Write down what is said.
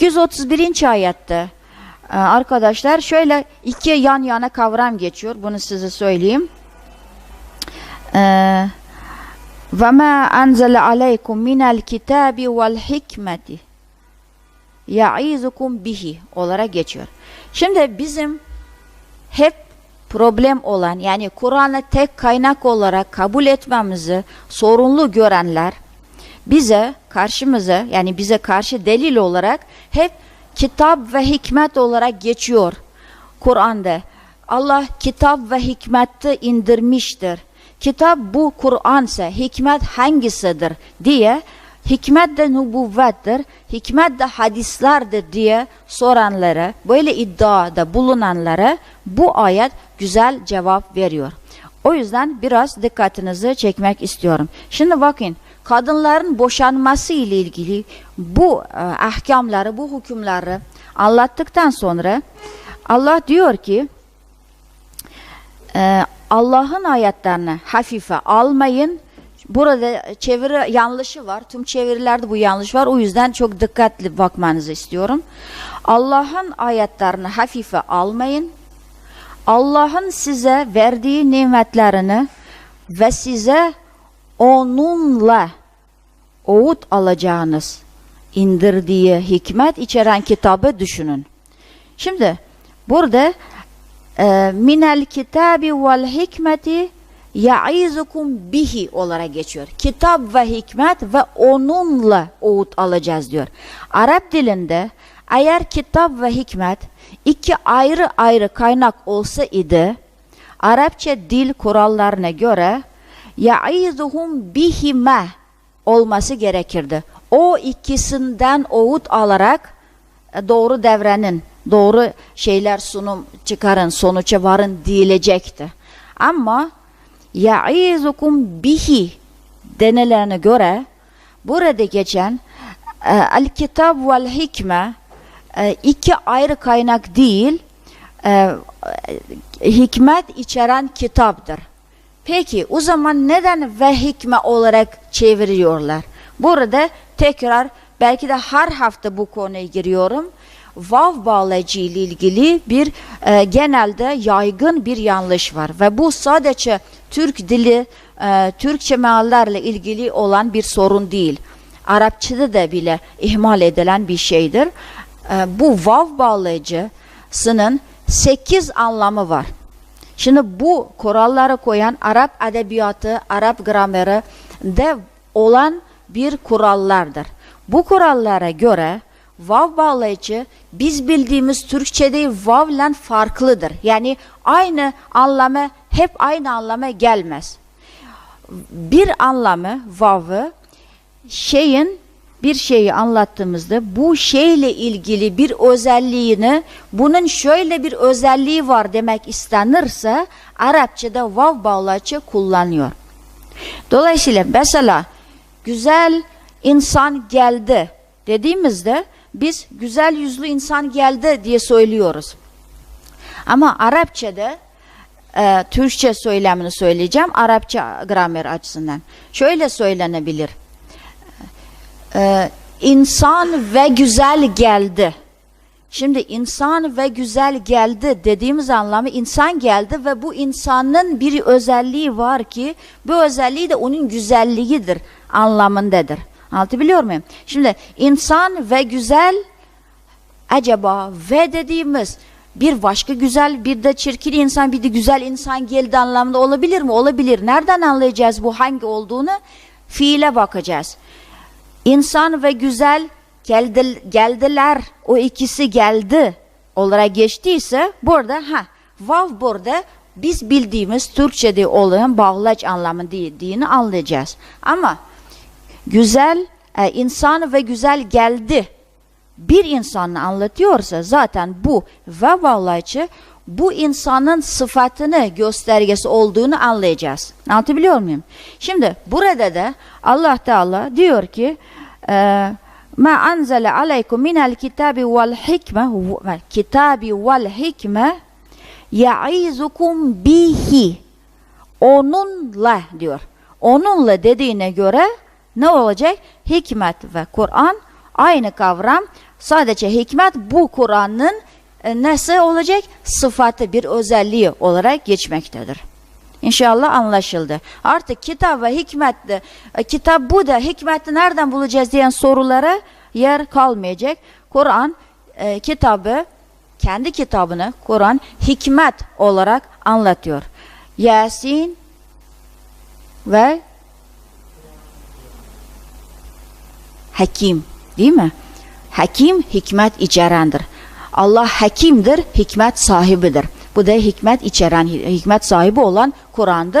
231. ayette e, arkadaşlar şöyle iki yan yana kavram geçiyor. Bunu size söyleyeyim. Ee, ve ma anzala aleykum minel kitabi vel hikmeti ya'izukum bihi olarak geçiyor. Şimdi bizim hep problem olan yani Kur'an'ı tek kaynak olarak kabul etmemizi sorunlu görenler bize karşımıza yani bize karşı delil olarak hep kitap ve hikmet olarak geçiyor Kur'an'da. Allah kitap ve hikmeti indirmiştir. Kitap bu Kur'an ise hikmet hangisidir diye hikmet de nübüvvettir, hikmet de hadislerdir diye soranlara, böyle iddiada bulunanlara bu ayet güzel cevap veriyor. O yüzden biraz dikkatinizi çekmek istiyorum. Şimdi bakın kadınların boşanması ile ilgili bu e, ahkamları, bu hükümleri anlattıktan sonra Allah diyor ki e, Allah'ın ayetlerini hafife almayın. Burada çeviri yanlışı var. Tüm çevirilerde bu yanlış var. O yüzden çok dikkatli bakmanızı istiyorum. Allah'ın ayetlerini hafife almayın. Allah'ın size verdiği nimetlerini ve size onunla oğut alacağınız indirdiği hikmet içeren kitabı düşünün. Şimdi burada e, minel kitabi vel hikmeti ya'izukum bihi olarak geçiyor. Kitap ve hikmet ve onunla oğut alacağız diyor. Arap dilinde eğer kitap ve hikmet iki ayrı ayrı kaynak olsa idi Arapça dil kurallarına göre ya'izuhum bihime olması gerekirdi. O ikisinden oğut alarak e, doğru devrenin, doğru şeyler sunum çıkarın, sonuca varın diyilecekti. Ama ya'izukum bihi denilerine göre burada geçen e, el kitab vel hikme e, iki ayrı kaynak değil e, hikmet içeren kitaptır. Peki o zaman neden ve hikme olarak çeviriyorlar? Burada tekrar belki de her hafta bu konuya giriyorum. Vav bağlayıcı ile ilgili bir e, genelde yaygın bir yanlış var ve bu sadece Türk dili, e, Türkçe meallerle ilgili olan bir sorun değil. Arapçada da bile ihmal edilen bir şeydir. E, bu vav bağlayıcısının sekiz anlamı var. Şimdi bu kuralları koyan Arap edebiyatı, Arap grameri de olan bir kurallardır. Bu kurallara göre vav bağlayıcı biz bildiğimiz Türkçe'de vav ile farklıdır. Yani aynı anlamı hep aynı anlama gelmez. Bir anlamı vav'ı şeyin bir şeyi anlattığımızda bu şeyle ilgili bir özelliğini bunun şöyle bir özelliği var demek istenirse Arapçada vav bağlayıcı kullanıyor. Dolayısıyla mesela güzel insan geldi dediğimizde biz güzel yüzlü insan geldi diye söylüyoruz. Ama Arapçada e, Türkçe söylemini söyleyeceğim Arapça gramer açısından. Şöyle söylenebilir. E, insan ve güzel geldi. Şimdi insan ve güzel geldi dediğimiz anlamı insan geldi ve bu insanın bir özelliği var ki bu özelliği de onun güzelliğidir anlamındadır. Anlatabiliyor muyum? Şimdi insan ve güzel acaba ve dediğimiz bir başka güzel bir de çirkin insan bir de güzel insan geldi anlamında olabilir mi? Olabilir. Nereden anlayacağız bu hangi olduğunu? Fiile bakacağız. İnsan ve güzel geldi, geldiler. O ikisi geldi olarak geçtiyse burada ha vav burada biz bildiğimiz Türkçe'de olan bağlaç anlamı dediğini anlayacağız. Ama güzel e, insan ve güzel geldi bir insanı anlatıyorsa zaten bu ve bağlayıcı bu insanın sıfatını göstergesi olduğunu anlayacağız. Anlatabiliyor muyum? Şimdi burada da Allah Teala diyor ki ma anzale aleykum minel kitabi vel hikme kitabi vel hikme ya'izukum bihi onunla diyor. Onunla dediğine göre ne olacak? Hikmet ve Kur'an aynı kavram sadece hikmet bu Kur'an'ın e, nesi olacak? Sıfatı bir özelliği olarak geçmektedir. İnşallah anlaşıldı. Artık kitap ve hikmetli, e, kitap bu da hikmeti nereden bulacağız diyen sorulara yer kalmayacak. Kur'an e, kitabı, kendi kitabını Kur'an hikmet olarak anlatıyor. Yasin ve Hakim değil mi? Hakim hikmet içerendir. Allah hakimdir, hikmet sahibidir. Bu da hikmet içeren, hikmet sahibi olan Kur'an'dır.